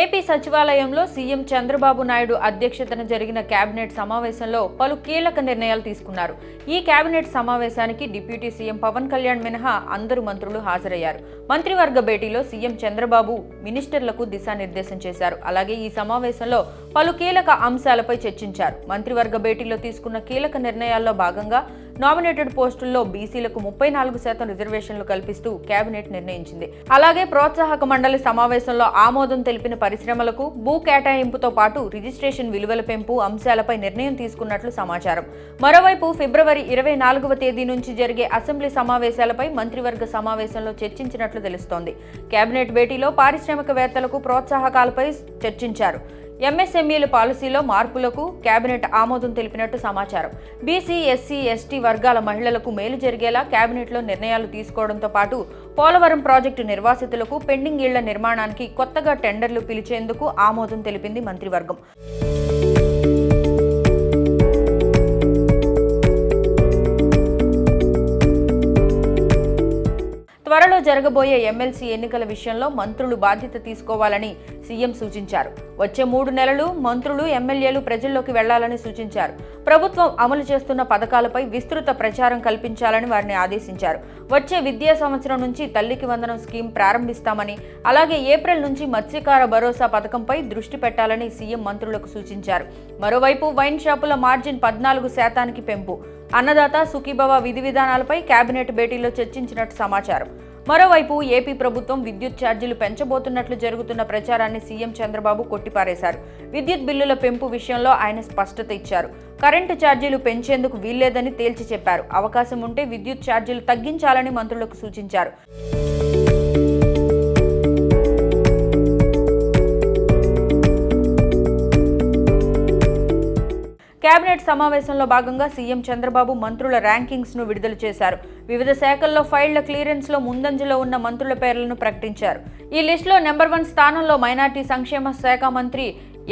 AP సచివాలయంలో CM Chandrababu Naidu అధ్యక్షతన జరిగిన కేబినెట్ సమావేశంలో పలు కీలక నిర్ణయాలు తీసుకున్నారు. ఈ కేబినెట్ సమావేశానికి డిప్యూటీ సీఎం పవన్ కళ్యాణ్ మినహా అందరు మంత్రులు హాజరయ్యారు. మంత్రివర్గ భేటీలో సీఎం చంద్రబాబు మినిస్టర్లకు దిశానిర్దేశం చేశారు. అలాగే ఈ సమావేశంలో పలు కీలక అంశాలపై చర్చించారు. మంత్రివర్గ భేటీలో తీసుకున్న కీలక నిర్ణయాల్లో భాగంగా నామినేటెడ్ పోస్టుల్లో బీసీలకు ముప్పై నాలుగు శాతం రిజర్వేషన్లు కల్పిస్తూ కేబినెట్ నిర్ణయించింది. అలాగే ప్రోత్సాహక మండలి సమావేశంలో ఆమోదం తెలిపిన పరిశ్రమలకు భూ కేటాయింపుతో పాటు రిజిస్ట్రేషన్ విలువల పెంపు అంశాలపై నిర్ణయం తీసుకున్నట్లు సమాచారం. మరోవైపు ఫిబ్రవరి ఇరవై నాలుగవ తేదీ నుంచి జరిగే అసెంబ్లీ సమావేశాలపై మంత్రివర్గ సమావేశంలో చర్చించినట్లు తెలుస్తోంది. కేబినెట్ భేటీలో పారిశ్రామికవేత్తలకు ప్రోత్సాహకాలపై చర్చించారు. ఎంఎస్ఎంఈల పాలసీలో మార్పులకు కేబినెట్ ఆమోదం తెలిపినట్టు సమాచారం. బీసీ ఎస్సీ ఎస్టీ వర్గాల మహిళలకు మేలు జరిగేలా కేబినెట్లో నిర్ణయాలు తీసుకోవడంతో పాటు పోలవరం ప్రాజెక్టు నిర్వాసితులకు పెండింగ్ ఇళ్ళ నిర్మాణానికి కొత్తగా టెండర్లు పిలిచేందుకు ఆమోదం తెలిపింది మంత్రివర్గం. త్వరలో జరగబోయే ఎమ్మెల్సీ ఎన్నికల విషయంలో మంత్రులు బాధ్యత తీసుకోవాలని సీఎం సూచించారు. వచ్చే మూడు నెలలు మంత్రులు ఎమ్మెల్యేలు ప్రజల్లోకి వెళ్ళాలని సూచించారు. ప్రభుత్వం అమలు చేస్తున్న పథకాలపై విస్తృత ప్రచారం కల్పించాలని వారిని ఆదేశించారు. వచ్చే విద్యా సంవత్సరం నుంచి తల్లికి వందనం స్కీమ్ ప్రారంభిస్తామని అలాగే ఏప్రిల్ నుంచి మత్స్యకార భరోసా పథకంపై దృష్టి పెట్టాలని సీఎం మంత్రులకు సూచించారు. మరోవైపు వైన్ షాపుల మార్జిన్ పద్నాలుగు శాతానికి పెంపు. అన్నదాత సుఖీభవ విధి విధానాలపై కేబినెట్ భేటీలో చర్చించినట్టు సమాచారం. మరోవైపు ఏపీ ప్రభుత్వం విద్యుత్ ఛార్జీలు పెంచబోతున్నట్లు జరుగుతున్న ప్రచారాన్ని సీఎం చంద్రబాబు కొట్టిపారేశారు. విద్యుత్ బిల్లుల పెంపు విషయంలో ఆయన స్పష్టత ఇచ్చారు. కరెంటు ఛార్జీలు పెంచేందుకు వీల్లేదని తేల్చి చెప్పారు. అవకాశం ఉంటే విద్యుత్ ఛార్జీలు తగ్గించాలని మంత్రులకు సూచించారు. కేబినెట్ సమావేశంలో భాగంగా సీఎం చంద్రబాబు మంత్రుల ర్యాంకింగ్స్ను విడుదల చేశారు. వివిధ శాఖల్లో ఫైళ్ళ క్లియరెన్స్లో ముందంజలో ఉన్న మంత్రుల పేర్లను ప్రకటించారు. ఈ లిస్టులో నెంబర్ వన్ స్థానంలో మైనార్టీ సంక్షేమ శాఖ మంత్రి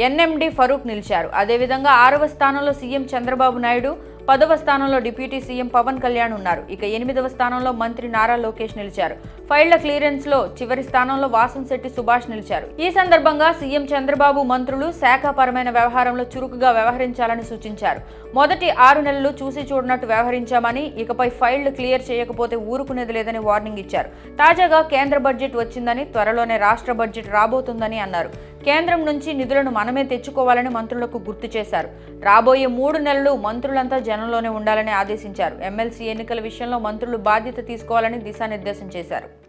ఎన్ఎండి ఫరూక్ నిలిచారు. అదేవిధంగా ఆరవ స్థానంలో సీఎం చంద్రబాబు నాయుడు పదవ స్థానంలో డిప్యూటీ సీఎం పవన్ కళ్యాణ్ ఉన్నారు. ఇక ఎనిమిదవ స్థానంలో మంత్రి నారా లోకేష్ నిలిచారు. ఫైళ్ళ క్లియరెన్స్లో చివరి స్థానంలో వాసంశెట్టి సుభాష్ నిలిచారు. ఈ సందర్భంగా సీఎం చంద్రబాబు మంత్రులు శాఖాపరమైన వ్యవహారంలో చురుకుగా వ్యవహరించాలని సూచించారు. మొదటి ఆరు నెలలు చూసి చూడనట్టు వ్యవహరించామని ఇకపై ఫైళ్ళు క్లియర్ చేయకపోతే ఊరుకునేది లేదని వార్నింగ్ ఇచ్చారు. తాజాగా కేంద్ర బడ్జెట్ వచ్చిందని త్వరలోనే రాష్ట్ర బడ్జెట్ రాబోతుందని అన్నారు. కేంద్రం నుంచి నిధులను మనమే తెచ్చుకోవాలని మంత్రులకు గుర్తు చేశారు. రాబోయే మూడు నెలలు మంత్రులంతా జనంలోనే ఉండాలని ఆదేశించారు. ఎమ్మెల్సీ ఎన్నికల విషయంలో మంత్రులు బాధ్యత తీసుకోవాలని దిశానిర్దేశం చేశారు.